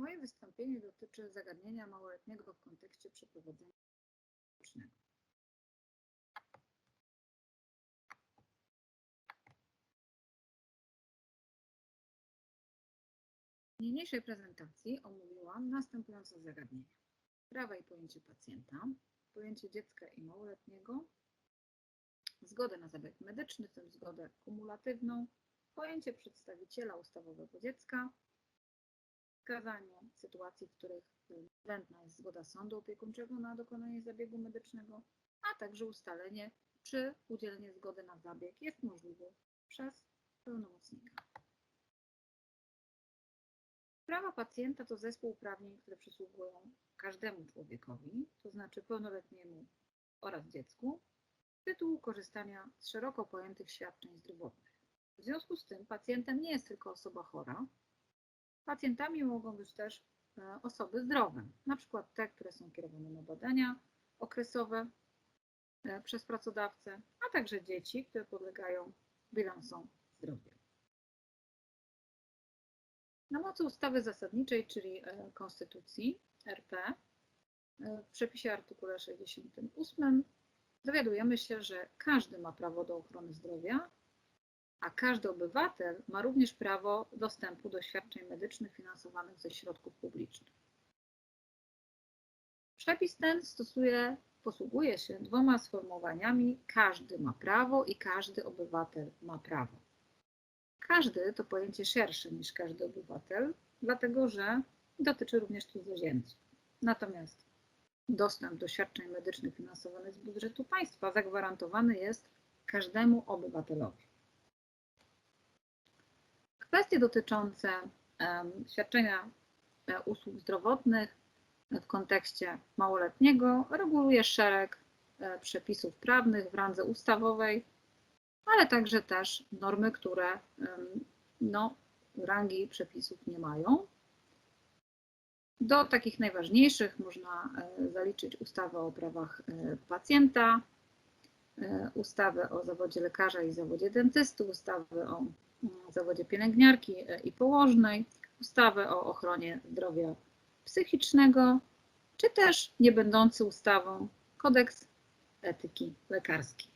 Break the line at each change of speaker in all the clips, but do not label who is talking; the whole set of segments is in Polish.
Moje wystąpienie dotyczy zagadnienia małoletniego w kontekście przeprowadzenia społecznego. W niniejszej prezentacji omówiłam następujące zagadnienia. Prawa i pojęcie pacjenta, pojęcie dziecka i małoletniego, zgodę na zabieg medyczny, w tym zgodę kumulatywną, pojęcie przedstawiciela ustawowego dziecka, wskazanie sytuacji, w których niezbędna jest zgoda sądu opiekuńczego na dokonanie zabiegu medycznego, a także ustalenie, czy udzielenie zgody na zabieg jest możliwe przez pełnomocnika. Prawa pacjenta to zespół uprawnień, które przysługują każdemu człowiekowi, to znaczy pełnoletniemu oraz dziecku, z tytułu korzystania z szeroko pojętych świadczeń zdrowotnych. W związku z tym pacjentem nie jest tylko osoba chora. Pacjentami mogą być też e, osoby zdrowe, na przykład te, które są kierowane na badania okresowe e, przez pracodawcę, a także dzieci, które podlegają bilansom zdrowia. Na mocy ustawy zasadniczej, czyli e, Konstytucji RP, w przepisie artykule 68 dowiadujemy się, że każdy ma prawo do ochrony zdrowia, a każdy obywatel ma również prawo dostępu do świadczeń medycznych finansowanych ze środków publicznych. Przepis ten stosuje, posługuje się dwoma sformułowaniami każdy ma prawo i każdy obywatel ma prawo. Każdy to pojęcie szersze niż każdy obywatel, dlatego że dotyczy również cudzoziemców. Natomiast dostęp do świadczeń medycznych finansowanych z budżetu państwa zagwarantowany jest każdemu obywatelowi. Kwestie dotyczące świadczenia e, usług zdrowotnych w kontekście małoletniego reguluje szereg e, przepisów prawnych w randze ustawowej, ale także też normy, które no, rangi przepisów nie mają. Do takich najważniejszych można e, zaliczyć ustawę o prawach pacjenta, ustawę o zawodzie lekarza i zawodzie dentysty, ustawę o zawodzie pielęgniarki i położnej, ustawę o ochronie zdrowia psychicznego, czy też nie będący ustawą kodeks etyki lekarskiej.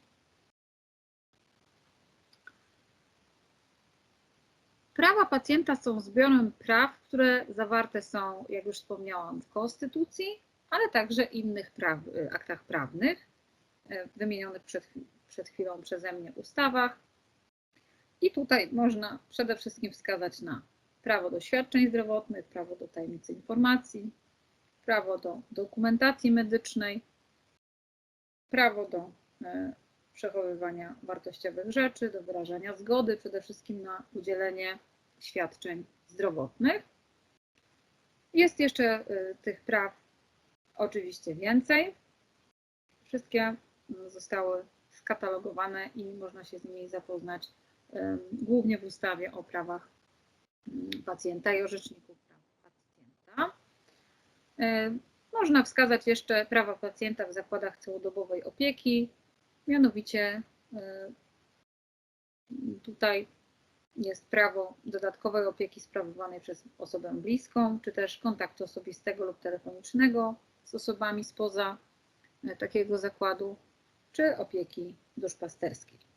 Prawa pacjenta są zbiorem praw, które zawarte są, jak już wspomniałam, w Konstytucji, ale także innych praw, aktach prawnych, e, wymienionych przed, przed chwilą przeze mnie ustawach, i tutaj można przede wszystkim wskazać na prawo do świadczeń zdrowotnych, prawo do tajemnicy informacji, prawo do dokumentacji medycznej, prawo do e, przechowywania wartościowych rzeczy, do wyrażania zgody przede wszystkim na udzielenie świadczeń zdrowotnych. Jest jeszcze e, tych praw oczywiście więcej. Wszystkie mm, zostały skatalogowane i można się z nimi zapoznać głównie w ustawie o prawach pacjenta i o praw pacjenta. Można wskazać jeszcze prawa pacjenta w zakładach całodobowej opieki, mianowicie tutaj jest prawo dodatkowej opieki sprawowanej przez osobę bliską, czy też kontaktu osobistego lub telefonicznego z osobami spoza e, takiego zakładu, czy opieki duszpasterskiej.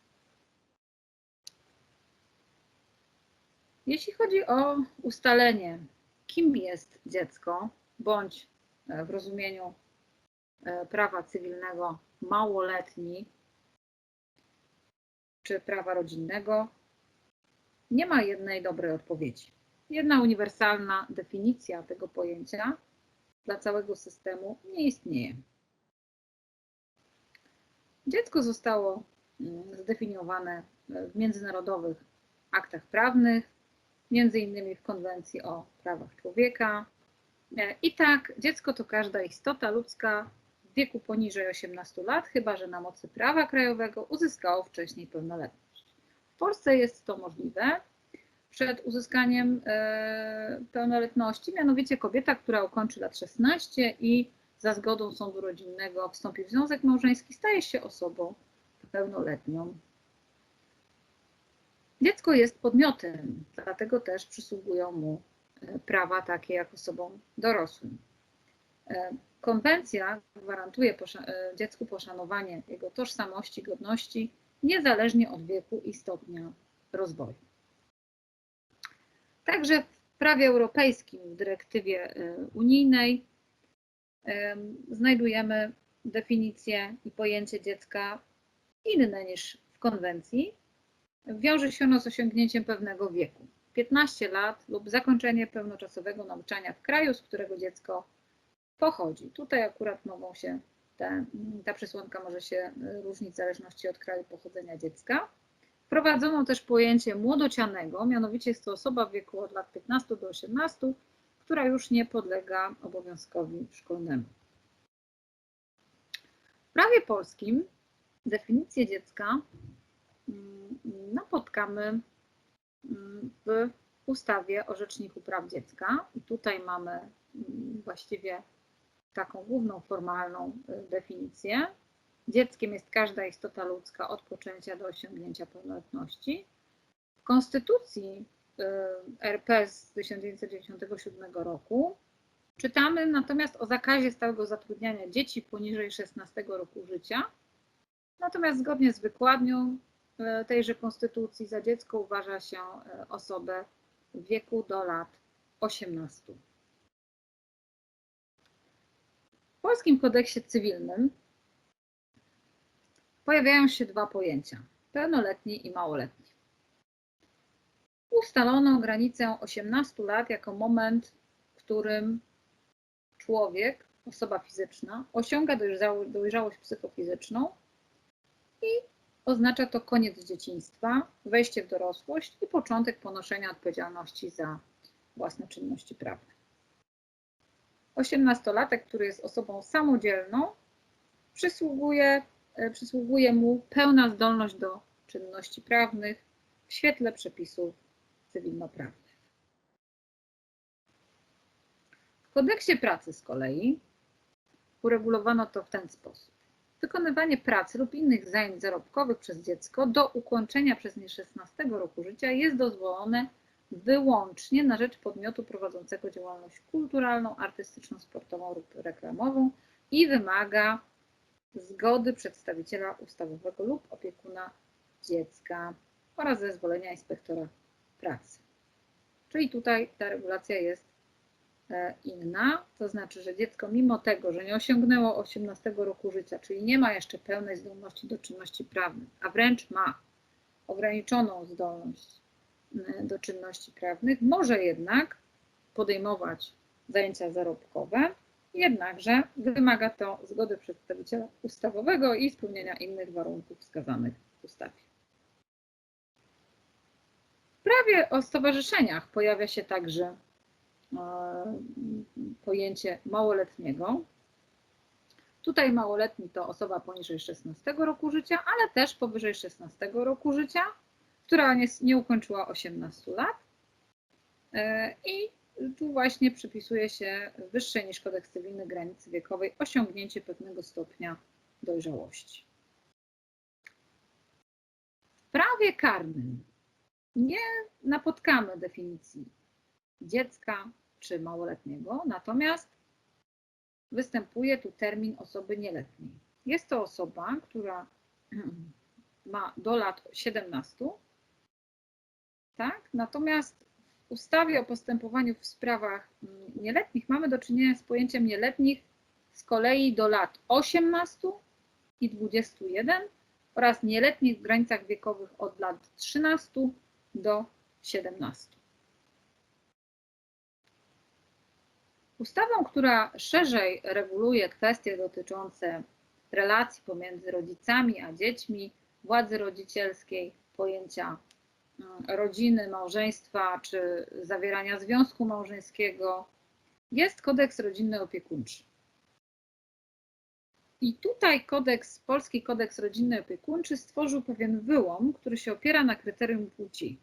Jeśli chodzi o ustalenie, kim jest dziecko, bądź e, w rozumieniu e, prawa cywilnego małoletni, czy prawa rodzinnego, nie ma jednej dobrej odpowiedzi. Jedna uniwersalna definicja tego pojęcia dla całego systemu nie istnieje. Dziecko zostało mm, zdefiniowane w międzynarodowych aktach prawnych, między innymi w konwencji o prawach człowieka. E, I tak, dziecko to każda istota ludzka w wieku poniżej 18 lat, chyba że na mocy prawa krajowego uzyskało wcześniej pełnoletność. W Polsce jest to możliwe przed uzyskaniem e, pełnoletności, mianowicie kobieta, która ukończy lat 16 i za zgodą sądu rodzinnego wstąpi w związek małżeński, staje się osobą pełnoletnią. Dziecko jest podmiotem, dlatego też przysługują mu e, prawa takie jak osobom dorosłym. E, konwencja gwarantuje dziecku poszanowanie jego tożsamości, godności, niezależnie od wieku i stopnia rozwoju. Także w prawie europejskim, w dyrektywie unijnej znajdujemy definicję i pojęcie dziecka inne niż w konwencji. Wiąże się ono z osiągnięciem pewnego wieku. 15 lat lub zakończenie pełnoczasowego nauczania w kraju, z którego dziecko pochodzi. Tutaj akurat mogą się, te, ta przesłanka może się różnić w zależności od kraju pochodzenia dziecka. Wprowadzono też pojęcie młodocianego, mianowicie jest to osoba w wieku od lat 15 do 18, która już nie podlega obowiązkowi szkolnemu. W prawie polskim definicję dziecka napotkamy mm, w ustawie o Rzeczniku Praw Dziecka. I tutaj mamy mm, właściwie taką główną formalną y, definicję. Dzieckiem jest każda istota ludzka od poczęcia do osiągnięcia pełnoletności. W Konstytucji y, RP z 1997 roku czytamy natomiast o zakazie stałego zatrudniania dzieci poniżej 16 roku życia Natomiast zgodnie z wykładnią tejże konstytucji za dziecko uważa się e, osobę w wieku do lat 18. W polskim kodeksie cywilnym pojawiają się dwa pojęcia: pełnoletni i małoletni. Ustalono granicę 18 lat jako moment, w którym człowiek, osoba fizyczna, osiąga dojrzałość psychofizyczną i oznacza to koniec dzieciństwa, wejście w dorosłość i początek ponoszenia odpowiedzialności za własne czynności prawne. Osiemnastolatek, który jest osobą samodzielną, przysługuje, e, przysługuje mu pełna zdolność do czynności prawnych w świetle przepisów cywilnoprawnych. W kodeksie pracy z kolei uregulowano to w ten sposób wykonywanie pracy lub innych zajęć zarobkowych przez dziecko do ukończenia przez nie 16 roku życia jest dozwolone wyłącznie na rzecz podmiotu prowadzącego działalność kulturalną, artystyczną, sportową lub reklamową i wymaga zgody przedstawiciela ustawowego lub opiekuna dziecka oraz zezwolenia inspektora pracy. Czyli tutaj ta regulacja jest inna, to znaczy, że dziecko mimo tego, że nie osiągnęło 18 roku życia, czyli nie ma jeszcze pełnej zdolności do czynności prawnych, a wręcz ma ograniczoną zdolność e, do czynności prawnych, może jednak podejmować zajęcia zarobkowe, jednakże wymaga to zgody przedstawiciela ustawowego i spełnienia innych warunków wskazanych w ustawie. W prawie o stowarzyszeniach pojawia się także E, pojęcie małoletniego. Tutaj małoletni to osoba poniżej 16 roku życia, ale też powyżej 16 roku życia, która nie, nie ukończyła 18 lat. E, I tu właśnie przypisuje się wyższej niż kodeks cywilny granicy wiekowej osiągnięcie pewnego stopnia dojrzałości. W prawie karnym nie napotkamy definicji dziecka czy małoletniego, natomiast występuje tu termin osoby nieletniej. Jest to osoba, która ma do lat 17, tak? Natomiast w ustawie o postępowaniu w sprawach nieletnich mamy do czynienia z pojęciem nieletnich z kolei do lat 18 i 21 oraz nieletnich w granicach wiekowych od lat 13 do 17. Ustawą, która szerzej reguluje kwestie dotyczące relacji pomiędzy rodzicami a dziećmi, władzy rodzicielskiej, pojęcia mm, rodziny, małżeństwa czy zawierania związku małżeńskiego, jest kodeks rodzinny opiekuńczy. I tutaj kodeks, polski kodeks rodzinny opiekuńczy stworzył pewien wyłom, który się opiera na kryterium płci.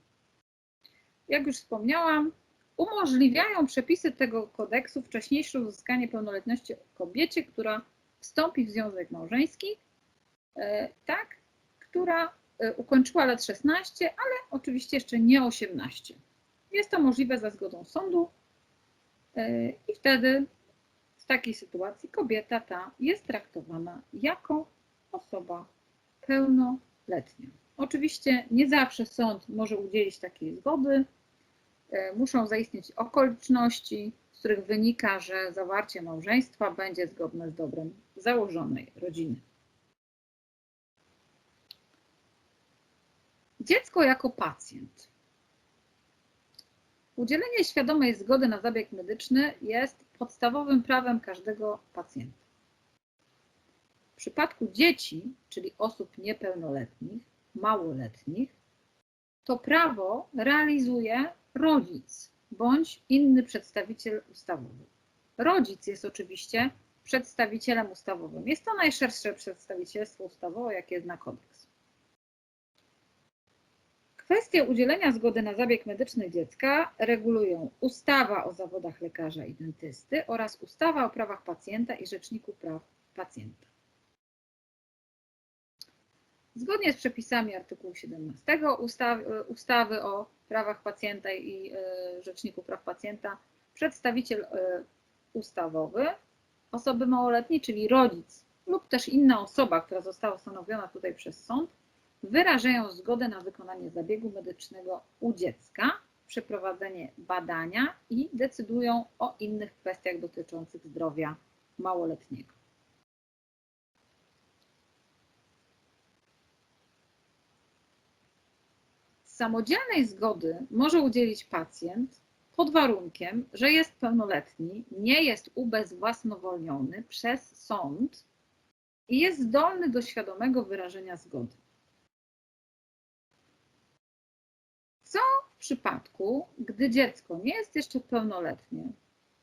Jak już wspomniałam, umożliwiają przepisy tego kodeksu wcześniejsze uzyskanie pełnoletności kobiecie, która wstąpi w związek małżeński, e, tak, która e, ukończyła lat 16, ale oczywiście jeszcze nie 18. Jest to możliwe za zgodą sądu E, I wtedy w takiej sytuacji kobieta ta jest traktowana jako osoba pełnoletnia. Oczywiście nie zawsze sąd może udzielić takiej zgody. E, muszą zaistnieć okoliczności, z których wynika, że zawarcie małżeństwa będzie zgodne z dobrem założonej rodziny. Dziecko jako pacjent. Udzielenie świadomej zgody na zabieg medyczny jest podstawowym prawem każdego pacjenta. W przypadku dzieci, czyli osób niepełnoletnich, małoletnich, to prawo realizuje rodzic bądź inny przedstawiciel ustawowy. Rodzic jest oczywiście przedstawicielem ustawowym. Jest to najszersze przedstawicielstwo ustawowe, jakie zna kodeks. Kwestie udzielenia zgody na zabieg medyczny dziecka regulują ustawa o zawodach lekarza i dentysty oraz ustawa o prawach pacjenta i rzeczniku praw pacjenta. Zgodnie z przepisami artykułu 17 ustawy, ustawy o prawach pacjenta i e, rzeczniku praw pacjenta, przedstawiciel e, ustawowy osoby małoletniej, czyli rodzic lub też inna osoba, która została ustanowiona tutaj przez sąd, wyrażają zgodę na wykonanie zabiegu medycznego u dziecka, przeprowadzenie badania i decydują o innych kwestiach dotyczących zdrowia małoletniego. Samodzielnej zgody może udzielić pacjent pod warunkiem, że jest pełnoletni, nie jest ubezwłasnowolniony przez sąd i jest zdolny do świadomego wyrażenia zgody. Co w przypadku, gdy dziecko nie jest jeszcze pełnoletnie,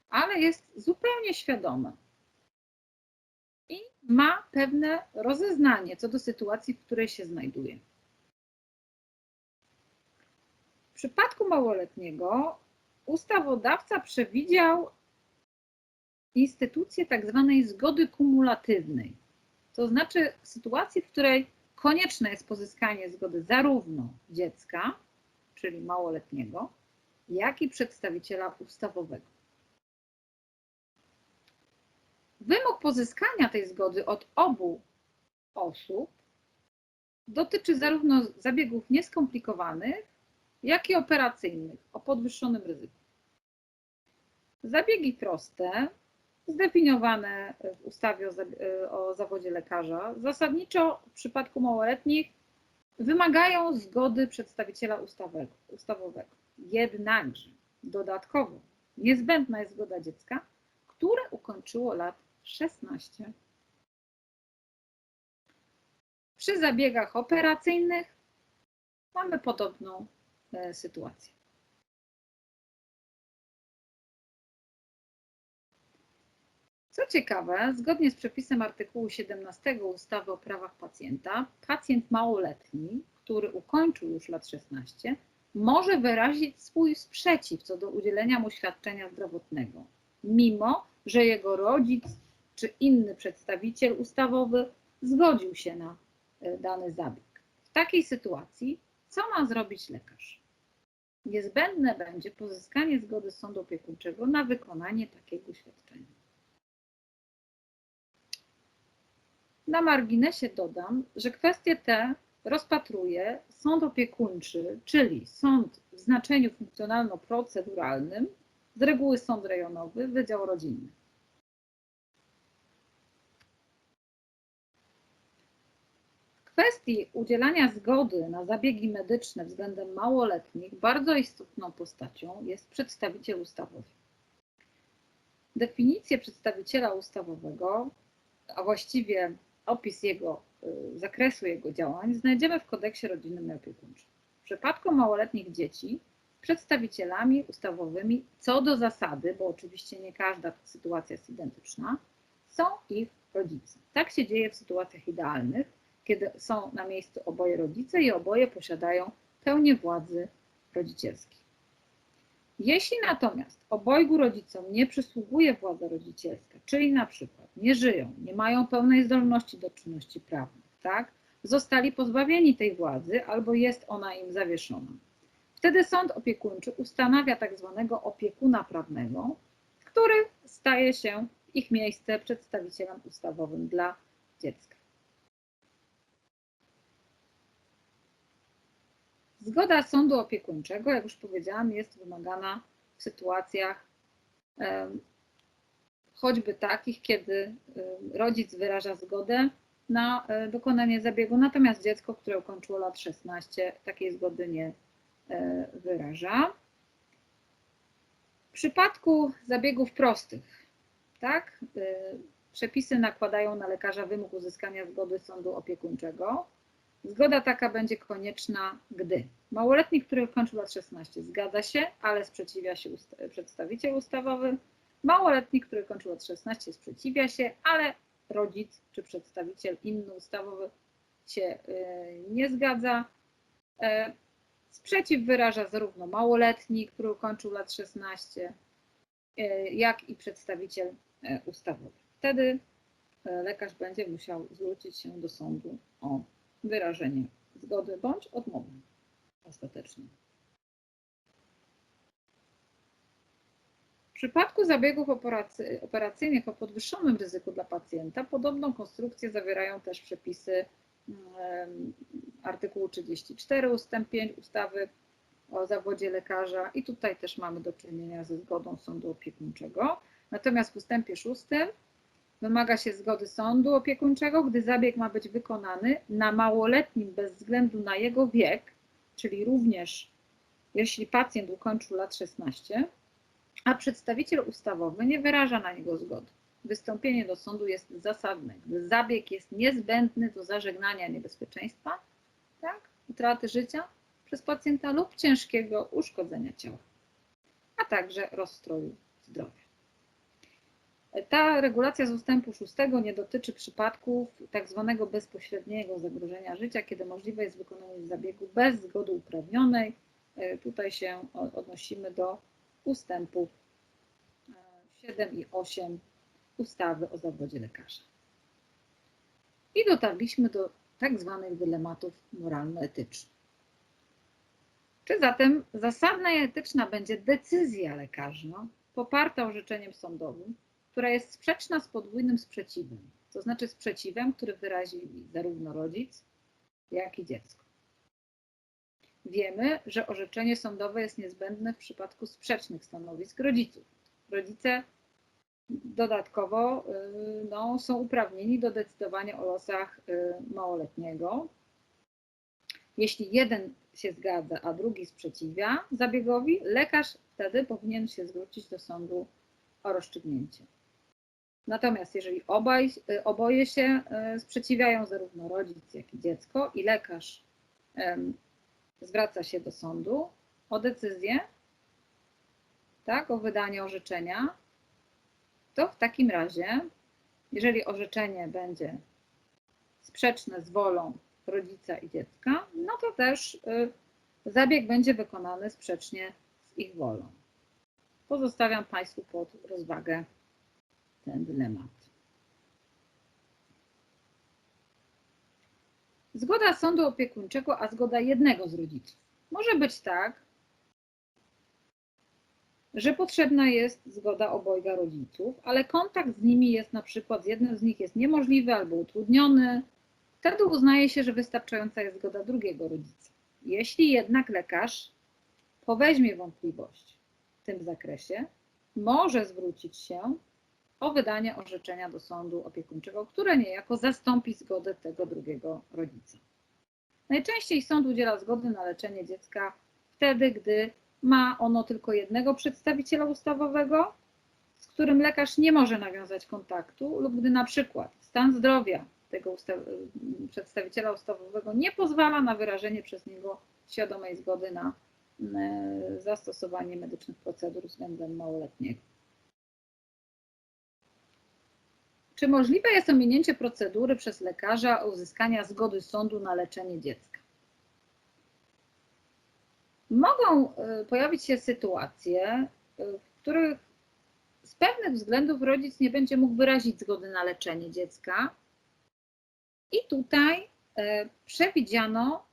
ale jest zupełnie świadome i ma pewne rozeznanie co do sytuacji, w której się znajduje? W przypadku małoletniego ustawodawca przewidział instytucję tak zwanej zgody kumulatywnej. To znaczy sytuacji, w której konieczne jest pozyskanie zgody zarówno dziecka, czyli małoletniego, jak i przedstawiciela ustawowego. Wymóg pozyskania tej zgody od obu osób dotyczy zarówno zabiegów nieskomplikowanych, jak i operacyjnych o podwyższonym ryzyku. Zabiegi proste, zdefiniowane w ustawie o, o zawodzie lekarza, zasadniczo w przypadku małoletnich wymagają zgody przedstawiciela ustawowego. Jednakże dodatkowo niezbędna jest zgoda dziecka, które ukończyło lat 16. Przy zabiegach operacyjnych mamy podobną e, sytuację. Co ciekawe, zgodnie z przepisem artykułu 17 ustawy o prawach pacjenta, pacjent małoletni, który ukończył już lat 16, może wyrazić swój sprzeciw co do udzielenia mu świadczenia zdrowotnego, mimo że jego rodzic czy inny przedstawiciel ustawowy zgodził się na e, dany zabieg. W takiej sytuacji co ma zrobić lekarz? Niezbędne będzie pozyskanie zgody sądu opiekuńczego na wykonanie takiego świadczenia. Na marginesie dodam, że kwestie te rozpatruje sąd opiekuńczy, czyli sąd w znaczeniu funkcjonalno-proceduralnym, z reguły sąd rejonowy, Wydział Rodzinny. Kwestii udzielania zgody na zabiegi medyczne względem małoletnich bardzo istotną postacią jest przedstawiciel ustawowy. Definicję przedstawiciela ustawowego, a właściwie opis jego y, zakresu jego działań znajdziemy w kodeksie rodzinnym i opiekuńczym. W przypadku małoletnich dzieci przedstawicielami ustawowymi co do zasady, bo oczywiście nie każda sytuacja jest identyczna, są ich rodzice. Tak się dzieje w sytuacjach idealnych, kiedy są na miejscu oboje rodzice i oboje posiadają pełnię władzy rodzicielskiej. Jeśli natomiast obojgu rodzicom nie przysługuje władza rodzicielska, czyli na przykład nie żyją, nie mają pełnej zdolności do czynności prawnych, tak, zostali pozbawieni tej władzy albo jest ona im zawieszona, wtedy sąd opiekuńczy ustanawia tak zwanego opiekuna prawnego, który staje się w ich miejsce przedstawicielem ustawowym dla dziecka. Zgoda sądu opiekuńczego, jak już powiedziałam, jest wymagana w sytuacjach choćby takich, kiedy rodzic wyraża zgodę na e, dokonanie zabiegu, natomiast dziecko, które ukończyło lat 16, takiej zgody nie e, wyraża. W przypadku zabiegów prostych, tak, e, przepisy nakładają na lekarza wymóg uzyskania zgody sądu opiekuńczego. Zgoda taka będzie konieczna, gdy małoletni, który ukończył lat 16, zgadza się, ale sprzeciwia się ust przedstawiciel ustawowy. Małoletni, który kończył lat 16, sprzeciwia się, ale rodzic czy przedstawiciel inny ustawowy się y, nie zgadza. E, Sprzeciw wyraża zarówno małoletni, który ukończył lat 16, e, jak i przedstawiciel e, ustawowy. Wtedy lekarz będzie musiał zwrócić się do sądu o wyrażenie zgody bądź odmowy ostatecznie. W przypadku zabiegów operacy, operacyjnych o podwyższonym ryzyku dla pacjenta, podobną konstrukcję zawierają też przepisy um, artykułu 34 ust. 5 ustawy o zawodzie lekarza i tutaj też mamy do czynienia ze zgodą sądu opiekuńczego. Natomiast w ustępie 6 wymaga się zgody sądu opiekuńczego, gdy zabieg ma być wykonany na małoletnim bez względu na jego wiek, czyli również jeśli pacjent ukończył lat 16, a przedstawiciel ustawowy nie wyraża na niego zgody. Wystąpienie do sądu jest zasadne, gdy zabieg jest niezbędny do zażegnania niebezpieczeństwa, tak, utraty życia przez pacjenta lub ciężkiego uszkodzenia ciała, a także rozstroju zdrowia. Ta regulacja z ustępu 6 nie dotyczy przypadków tak zwanego bezpośredniego zagrożenia życia, kiedy możliwe jest wykonanie zabiegu bez zgody uprawnionej. Tutaj się odnosimy do ustępów 7 i 8 ustawy o zawodzie lekarza. I dotarliśmy do tak zwanych dylematów moralno-etycznych. Czy zatem zasadna i etyczna będzie decyzja lekarza poparta orzeczeniem sądowym, która jest sprzeczna z podwójnym sprzeciwem, to znaczy sprzeciwem, który wyrazi zarówno rodzic, jak i dziecko. Wiemy, że orzeczenie sądowe jest niezbędne w przypadku sprzecznych stanowisk rodziców. Rodzice dodatkowo y, no, są uprawnieni do decydowania o losach y, małoletniego. Jeśli jeden się zgadza, a drugi sprzeciwia zabiegowi, lekarz wtedy powinien się zwrócić do sądu o rozstrzygnięcie. Natomiast jeżeli obaj, y, oboje się sprzeciwiają, zarówno rodzic, jak i dziecko, i lekarz zwraca się do sądu o decyzję, tak, o wydanie orzeczenia, to w takim razie, jeżeli orzeczenie będzie sprzeczne z wolą rodzica i dziecka, no to też y, zabieg będzie wykonany sprzecznie z ich wolą. Pozostawiam Państwu pod rozwagę ten dylemat. Zgoda sądu opiekuńczego, a zgoda jednego z rodziców. Może być tak, że potrzebna jest zgoda obojga rodziców, ale kontakt z nimi jest na przykład z jednym z nich jest niemożliwy albo utrudniony. Wtedy uznaje się, że wystarczająca jest zgoda drugiego rodzica. Jeśli jednak lekarz poweźmie wątpliwość w tym zakresie, może zwrócić się o wydanie orzeczenia do sądu opiekuńczego, które niejako zastąpi zgodę tego drugiego rodzica. Najczęściej sąd udziela zgody na leczenie dziecka wtedy, gdy ma ono tylko jednego przedstawiciela ustawowego, z którym lekarz nie może nawiązać kontaktu, lub gdy na przykład stan zdrowia tego ustaw przedstawiciela ustawowego nie pozwala na wyrażenie przez niego świadomej zgody na zastosowanie medycznych procedur względem małoletniego. Czy możliwe jest ominięcie procedury przez lekarza uzyskania zgody sądu na leczenie dziecka? Mogą y, pojawić się sytuacje, y, w których z pewnych względów rodzic nie będzie mógł wyrazić zgody na leczenie dziecka. I tutaj y, przewidziano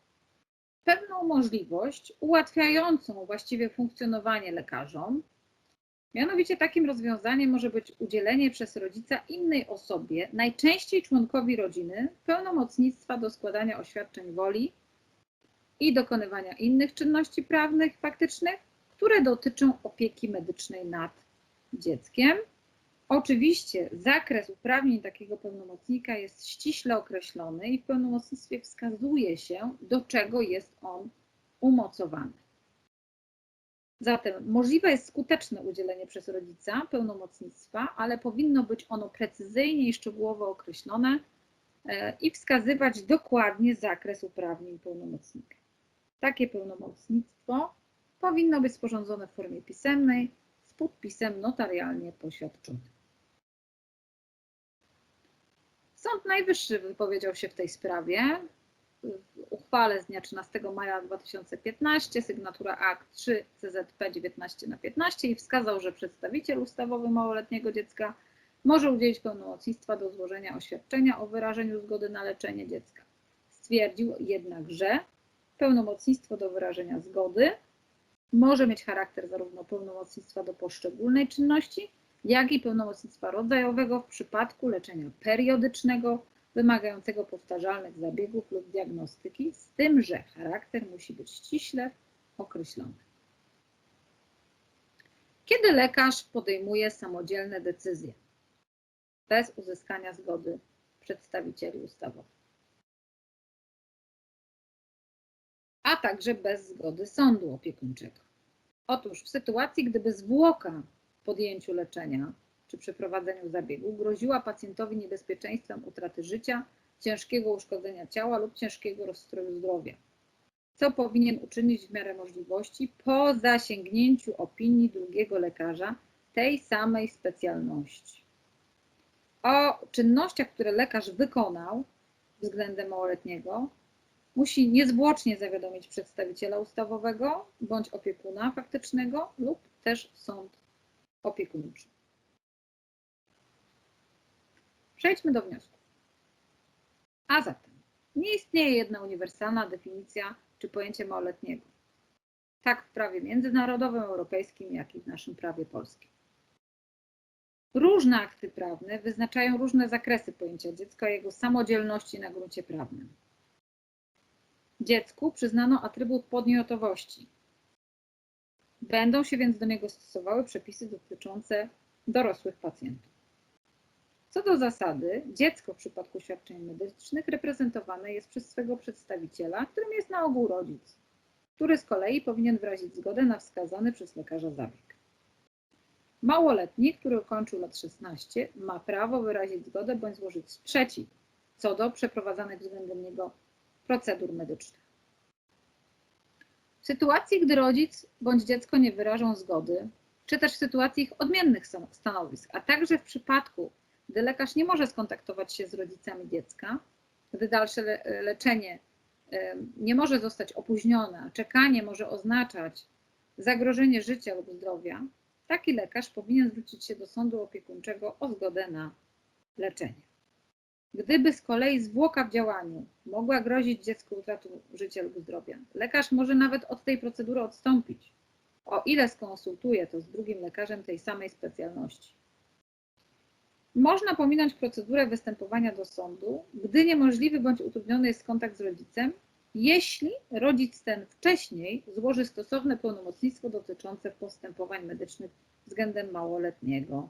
pewną możliwość ułatwiającą właściwie funkcjonowanie lekarzom, Mianowicie takim rozwiązaniem może być udzielenie przez rodzica innej osobie, najczęściej członkowi rodziny, pełnomocnictwa do składania oświadczeń woli i dokonywania innych czynności prawnych, faktycznych, które dotyczą opieki medycznej nad dzieckiem. Oczywiście zakres uprawnień takiego pełnomocnika jest ściśle określony i w pełnomocnictwie wskazuje się, do czego jest on umocowany. Zatem możliwe jest skuteczne udzielenie przez rodzica pełnomocnictwa, ale powinno być ono precyzyjnie i szczegółowo określone e, i wskazywać dokładnie zakres uprawnień pełnomocnika. Takie pełnomocnictwo powinno być sporządzone w formie pisemnej z podpisem notarialnie poświadczonym. Sąd Najwyższy wypowiedział się w tej sprawie uchwale z dnia 13 maja 2015, sygnatura akt 3 CZP 19 na 15 i wskazał, że przedstawiciel ustawowy małoletniego dziecka może udzielić pełnomocnictwa do złożenia oświadczenia o wyrażeniu zgody na leczenie dziecka. Stwierdził jednak, że pełnomocnictwo do wyrażenia zgody może mieć charakter zarówno pełnomocnictwa do poszczególnej czynności, jak i pełnomocnictwa rodzajowego w przypadku leczenia periodycznego wymagającego powtarzalnych zabiegów lub diagnostyki, z tym, że charakter musi być ściśle określony. Kiedy lekarz podejmuje samodzielne decyzje bez uzyskania zgody przedstawicieli ustawowych, a także bez zgody sądu opiekuńczego. Otóż w sytuacji, gdyby zwłoka w podjęciu leczenia czy przeprowadzeniu zabiegu groziła pacjentowi niebezpieczeństwem utraty życia, ciężkiego uszkodzenia ciała lub ciężkiego rozstroju zdrowia. Co powinien uczynić w miarę możliwości po zasięgnięciu opinii drugiego lekarza tej samej specjalności. O czynnościach, które lekarz wykonał względem małoletniego, musi niezwłocznie zawiadomić przedstawiciela ustawowego bądź opiekuna faktycznego lub też sąd opiekuńczy. Przejdźmy do wniosków. A zatem, nie istnieje jedna uniwersalna definicja czy pojęcie małoletniego. Tak w prawie międzynarodowym, europejskim, jak i w naszym prawie polskim. Różne akty prawne wyznaczają różne zakresy pojęcia dziecka i jego samodzielności na gruncie prawnym. Dziecku przyznano atrybut podmiotowości. Będą się więc do niego stosowały przepisy dotyczące dorosłych pacjentów. Co do zasady, dziecko w przypadku świadczeń medycznych reprezentowane jest przez swego przedstawiciela, którym jest na ogół rodzic, który z kolei powinien wyrazić zgodę na wskazany przez lekarza zabieg. Małoletni, który ukończył lat 16, ma prawo wyrazić zgodę bądź złożyć sprzeciw co do przeprowadzanych względem niego procedur medycznych. W sytuacji, gdy rodzic bądź dziecko nie wyrażą zgody, czy też w sytuacji ich odmiennych stanowisk, a także w przypadku, gdy lekarz nie może skontaktować się z rodzicami dziecka, gdy dalsze le leczenie nie może zostać opóźnione, czekanie może oznaczać zagrożenie życia lub zdrowia, taki lekarz powinien zwrócić się do sądu opiekuńczego o zgodę na leczenie. Gdyby z kolei zwłoka w działaniu mogła grozić dziecku utratą życia lub zdrowia, lekarz może nawet od tej procedury odstąpić, o ile skonsultuje to z drugim lekarzem tej samej specjalności. Można pominąć procedurę występowania do sądu, gdy niemożliwy bądź utrudniony jest kontakt z rodzicem, jeśli rodzic ten wcześniej złoży stosowne pełnomocnictwo dotyczące postępowań medycznych względem małoletniego